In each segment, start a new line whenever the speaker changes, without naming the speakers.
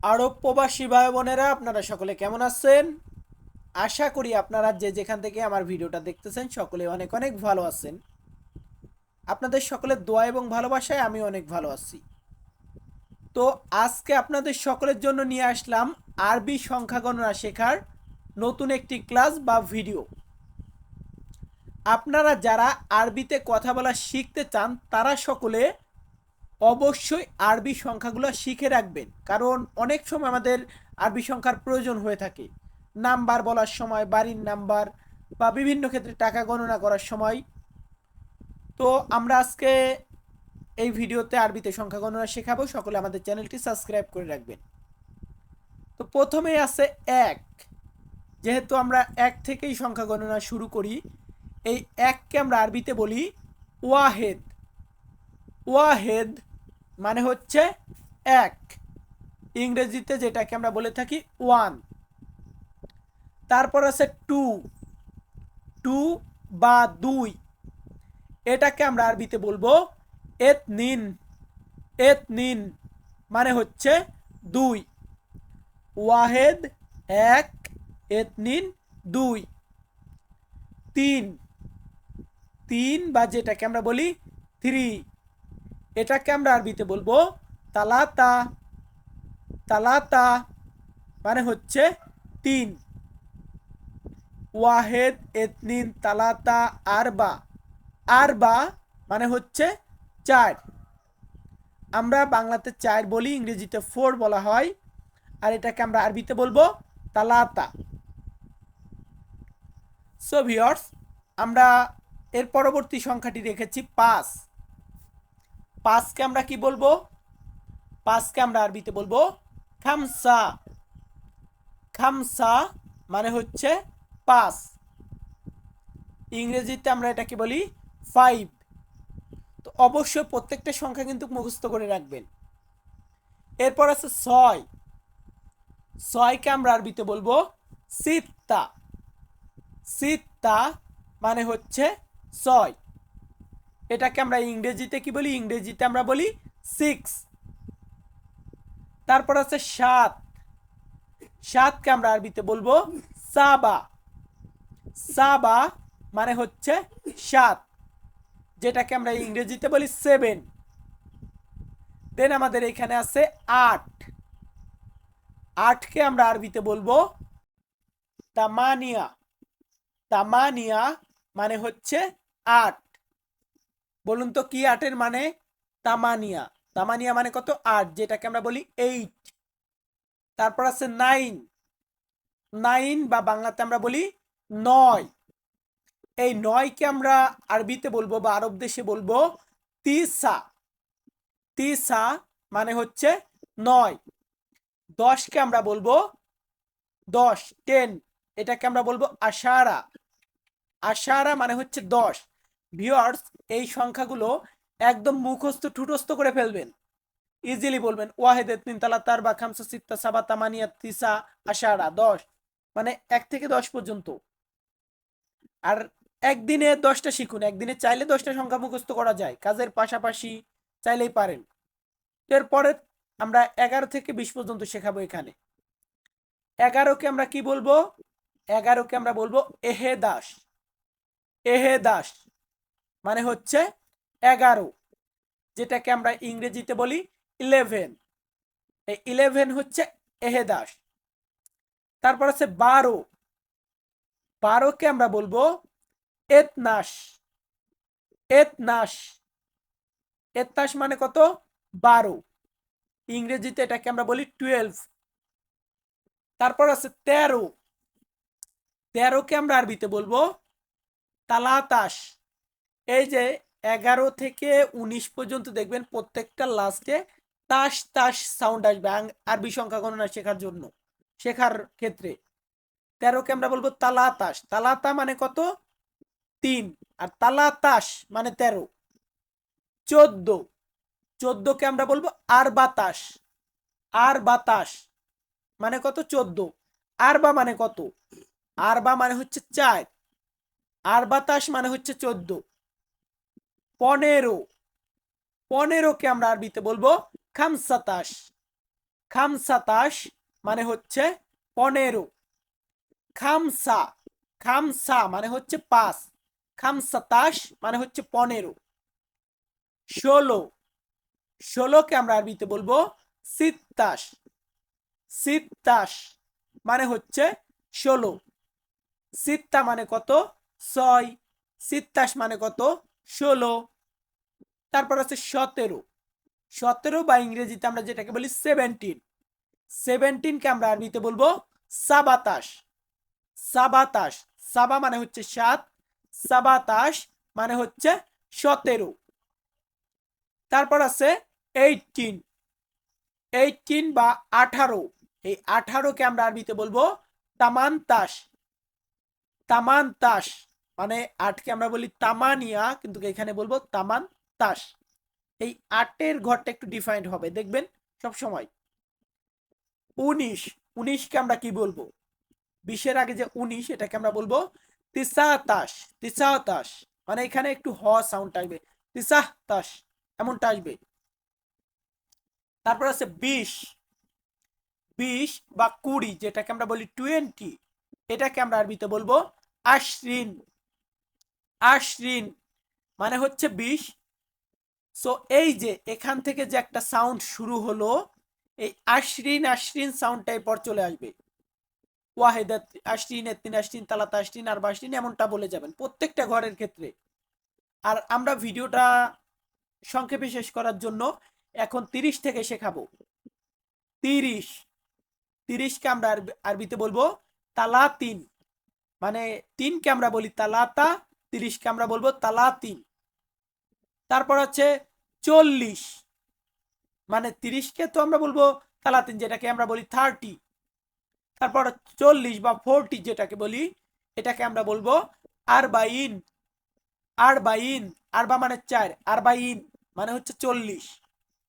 আরব প্রবাসী ভাই বোনেরা, আপনারা সকলে কেমন আছেন? আশা করি আপনারা যে যেখান থেকে আমার ভিডিওটা দেখতেছেন, সকলে অনেক অনেক ভালো আছেন। আপনাদের সকলের দোয়া এবং ভালোবাসায় আমি অনেক ভালো আছি। তো আজকে আপনাদের সকলের জন্য নিয়ে আসলাম আরবি সংখ্যা গণনা শেখার নতুন একটি ক্লাস বা ভিডিও। আপনারা যারা আরবিতে কথা বলা শিখতে চান, তারা সকলে অবশ্যই আরবি সংখ্যাগুলো শিখে রাখবেন, কারণ অনেক সময় আমাদের আরবি সংখ্যার প্রয়োজন হয়ে থাকে। নাম্বার বলার সময়, বাড়ির নাম্বার বা বিভিন্ন ক্ষেত্রে টাকা গণনা করার সময়। তো আমরা আজকে এই ভিডিওতে আরবিতে সংখ্যা গণনা শেখাবো, সকলে আমাদের চ্যানেলটি সাবস্ক্রাইব করে রাখবেন। তো প্রথমেই আছে এক। যেহেতু আমরা এক থেকেই সংখ্যা গণনা শুরু করি, এই এককে আমরা আরবিতে বলি ওয়াহেদ। ওয়াহেদ মানে হচ্ছে এক। ইংরেজিতে যেটাকে আমরা বলে থাকি ওয়ান তারপর আছে টু টু বা দুই। এটাকে আমরা আরবিতে বলব এত নিন এত নিন মানে হচ্ছে দুই। ওয়াহেদ, এক এত নিন দুই। তিন। তিন বা যেটাকে আমরা বলি থ্রি এটাকে আমরা আরবিতে বলব তালাতা তালাতা মানে হচ্ছে তিন। ওয়াহেদ, এতনিন, তালাতা, আরবা। আরবা মানে হচ্ছে চার। আমরা বাংলাতে চার বলি, ইংরেজিতে ফোর বলা হয়। আর এটাকে আমরা আরবিতে বলব তালাতা। সো ভিওর্স আমরা এর পরবর্তী সংখ্যাটি রেখেছি পাঁচ। পাঁচকে আমরা কি বলব? পাঁচকে আমরা আরবিতে বলব খামসা। খামসা মানে হচ্ছে পাঁচ। ইংরেজিতে আমরা এটাকে বলি ফাইভ তো অবশ্যই প্রত্যেকটা সংখ্যা কিন্তু মুখস্থ করে রাখবেন। এরপর আছে ছয়। ছয়কে আমরা আরবিতে বলব সিত্তা। সিত্তা মানে হচ্ছে ছয়। এটাকে আমরা ইংরেজিতে কি বলি? ইংরেজিতে আমরা বলি সিক্স তারপর আছে সাত। সাতকে আমরা আরবিতে বলব সাবা। সাবা মানে হচ্ছে সাত, যেটাকে আমরা ইংরেজিতে বলি সেভেন দেন আমাদের এখানে আছে আট। আটকে আমরা আরবিতে বলব তামানিয়া। তামানিয়া মানে হচ্ছে আট। বলুন তো কি আটের মানে? তামানিয়া। তামানিয়া মানে কত? আট, যেটাকে আমরা বলি এইট তারপর আছে নাইন নাইন বা বাংলাতে আমরা বলি নয়। এই নয়কে আমরা আরবিতে বলব বা আরব দেশে বলব তিসা। তিসা মানে হচ্ছে নয়। দশকে আমরা বলব দশ টেন এটাকে আমরা বলব আশারা। আশারা মানে হচ্ছে দশ। ভিওয়ার্স এই সংখ্যাগুলো একদম মুখস্থ, ঠুটস্থ করে ফেলবেন। ইজিলি বলবেন, ওয়াহেদে তিন তালা তার বা খামসা সিত্তা সাবা তামানিয়া তিসা আশারা দশ। মানে এক থেকে দশ পর্যন্ত। আর একদিনে দশটা শিখুন, একদিনে চাইলে দশটা সংখ্যা মুখস্থ করা যায়, কাজের পাশাপাশি চাইলেই পারেন। এরপরে আমরা এগারো থেকে বিশ পর্যন্ত শেখাবো এখানে। এগারোকে আমরা কি বলব? এগারোকে আমরা বলব, এহে দাস। এহে দাস। মানে হচ্ছে এগারো, যেটাকে আমরা ইংরেজিতে বলি ইলেভেন এই ইলেভেন হচ্ছে এহেদাস। তারপর আছে বারো। বারোকে আমরা বলব এতনাস। এতনাস। এতনাস মানে কত? বারো। ইংরেজিতে এটাকে আমরা বলি টুয়েলভ তারপর আছে তেরো। তেরোকে আমরা আরবিতে বলব তালাতাস। এই যে এগারো থেকে উনিশ পর্যন্ত দেখবেন প্রত্যেকটা লাস্টে তাস তাস সাউন্ড আসবে আরবি সংখ্যা গণনা শেখার জন্য, শেখার ক্ষেত্রে। তেরোকে আমরা বলব তালা তালাতাস। তালাতা মানে কত? তিন। আর তালা তাস মানে তেরো। চোদ্দ। চোদ্দকে আমরা বলব আর বাতাস আর বাতাস মানে কত? চোদ্দ। আরবা মানে কত? আরবা মানে হচ্ছে চার। আর বাতাস মানে হচ্ছে চোদ্দ। পনেরো। পনেরোকে আমরা আরবিতে বলব খামসাতাস খামসাতাশ মানে হচ্ছে পনেরো। খামসা। খামসা মানে হচ্ছে পাঁচ। খামসাতাশ মানে হচ্ছে পনেরো। ষোলো। ষোলোকে আমরা আরবিতে বলব সিত্তাশ। সিত্তাশ মানে হচ্ছে ষোলো। সিত্তা মানে কত? ছয়। সিত্তাশ মানে কত? ষোলো। তারপর আছে সতেরো। সতেরো বা ইংরেজিতে আমরা যেটাকে বলি সেভেন্টিন সেভেন্টিনকে আমরা আরবিতে বলব সাবাতাস। সাবাতাস। সাবা মানে হচ্ছে সাত। সাবাতাস মানে হচ্ছে সতেরো। তারপর আছে এইটিন এইটিন বা আঠারো। এই আঠারোকে আমরা আরবিতে বলব তামান্তাস। তামান্তাস মানে আটকে আমরা বলি তামানিয়া, কিন্তু এখানে বলব তামান তাস। এই আটের ঘরটা একটু ডিফাইন্ড হবে। দেখবেন, সব সময়। উনিশ। উনিশকে আমরা কি বলব? বিশের আগে যে উনিশ, এটাকে আমরা বলব তিসাতাস তিসাতাস মানে এখানে একটু হ সাউন্ড আসবে তিসাহ তাস। এমনটা আসবে তারপর আছে বিশ। বিশ বা কুড়ি, যেটাকে আমরা বলি টোয়েন্টি এটাকে আমরা আরবিতে বলব আশরিন। আশরিন মানে হচ্ছে বিশ সো এই যে এখান থেকে যে একটা সাউন্ড শুরু হলো, এই আশরিন আশরিন সাউন্ডটা এরপর চলে আসবে। ওয়াহেদ আশরিন এত্তিন আশরিন, তালাত আশরিন আর বাশরিন এমনটা বলে যাবেন প্রত্যেকটা ঘরের ক্ষেত্রে। আর আমরা ভিডিওটা সংক্ষেপে শেষ করার জন্য এখন তিরিশ থেকে শেখাবো। তিরিশ। তিরিশকে আমরা আরবিতে বলব তালা তিন মানে তিনকে আমরা বলি তালাতা, তিরিশকে আমরা বলব তালা তিন তারপর হচ্ছে চল্লিশ। মানে তিরিশকে তো আমরা বলব তালাতিন যেটাকে আমরা বলি থার্টি। তারপর চল্লিশ বা ফোরটি যেটাকে বলি, এটাকে আমরা বলব আর বাইন আর আরবাইন। আরবাইন, আরবা মানে চার, আরবাইন মানে হচ্ছে চল্লিশ।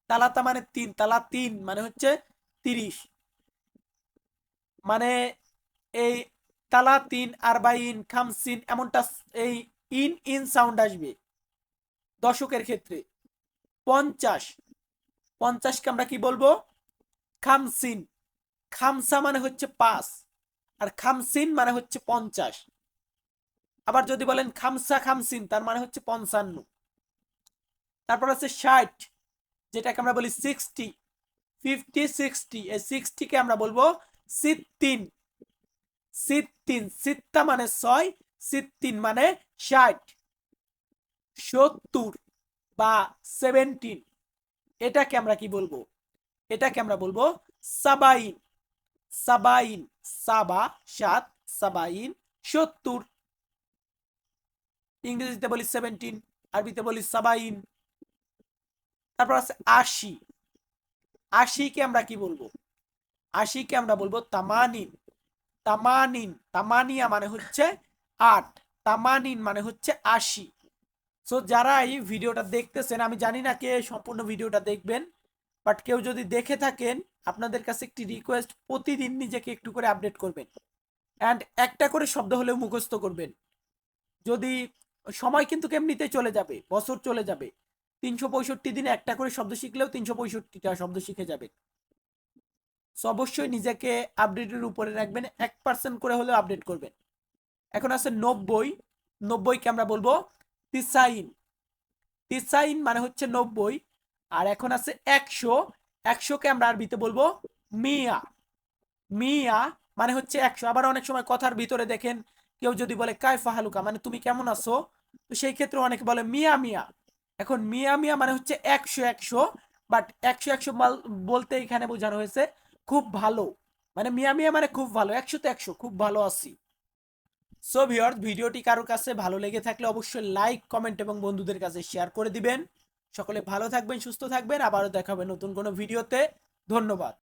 তালাতা মানে তিন তালা তিন মানে হচ্ছে তিরিশ। মানে এই তালা তিন আরবাইন, খামসিন, এমনটা এই ইন ইন সাউন্ড আসবে। দশকের ক্ষেত্রে। পঞ্চাশ। পঞ্চাশকে আমরা কি বলব? খামসিন। খামসা মানে হচ্ছে পাঁচ। আর খামসিন মানে হচ্ছে পঞ্চাশ। আবার যদি বলেন খামসা খামসিন, তার মানে হচ্ছে পঞ্চান্ন। তারপর আছে ষাট, যেটাকে আমরা বলি সিক্সটি। Fifty, sixty. এই সিক্সটিকে আমরা বলব সিত্তিন। সিত্তিন। সিত্তা মানে ছয়, সিত্তিন মানে ষাট। সত্তর বা সেভেন্টিন এটাকে আমরা কি বলব? এটাকে আমরা বলব সাবাইন। সাবাইন, সাবা সাত, সাবাইন সত্তর। ইংরেজিতে বলি সেভেন্টিন আরবিতে বলি সাবাইন। তারপর আছে আশি। আশিকে আমরা কি বলব? আশিকে আমরা বলব তামানিন। তামানিন, তামানিয়া মানে হচ্ছে আট। তামানিন মানে হচ্ছে আশি। সো যারা এই ভিডিওটা দেখতেছেন, আমি জানি না কে সম্পূর্ণ ভিডিওটা দেখবেন বাট কেউ যদি দেখে থাকেন, আপনাদের কাছে একটি রিকোয়েস্ট প্রতিদিন নিজেকে একটু করে আপডেট করবেন। অ্যান্ড একটা করে শব্দ হলেও মুখস্থ করবেন। যদি সময় কিন্তু এমনিতেই চলে যাবে, বছর চলে যাবে, তিনশো পঁয়ষট্টি দিনে একটা করে শব্দ শিখলেও তিনশো পঁয়ষট্টিটা শব্দ শিখে যাবেন সো অবশ্যই নিজেকে আপডেটের উপরে রাখবেন, এক পার্সেন্ট করে হলেও আপডেট করবেন। এখন আছে নব্বই, নব্বইকে আমরা বলব তিসাইন। তিসাইন মানে হচ্ছে নব্বই, আর এখন আছে একশো। একশোকে আমরা আরবিতে বলব মিয়া। মিয়া মানে হচ্ছে একশো। আবার অনেক সময় কথার ভিতরে দেখেন, কেউ যদি বলে কায়ফা হালুকা মানে তুমি কেমন আছো? তো সেই ক্ষেত্রে অনেকে বলে, মিয়া মিয়া। এখন মিয়া মিয়া মানে হচ্ছে একশো একশো, বাট একশো একশো বলতে এখানে বোঝানো হয়েছে খুব ভালো। মানে মিয়া মিয়া মানে খুব ভালো। একশো তো একশো, খুব ভালো আছি। সো ভিওর ভিডিওটি কারোর কাছে ভালো লেগে থাকলে অবশ্যই লাইক কমেন্ট এবং বন্ধুদের কাছে শেয়ার করে দিবেন। সকলে ভালো থাকবেন, সুস্থ থাকবেন। আবারও দেখাবেন নতুন কোনো ভিডিওতে। ধন্যবাদ।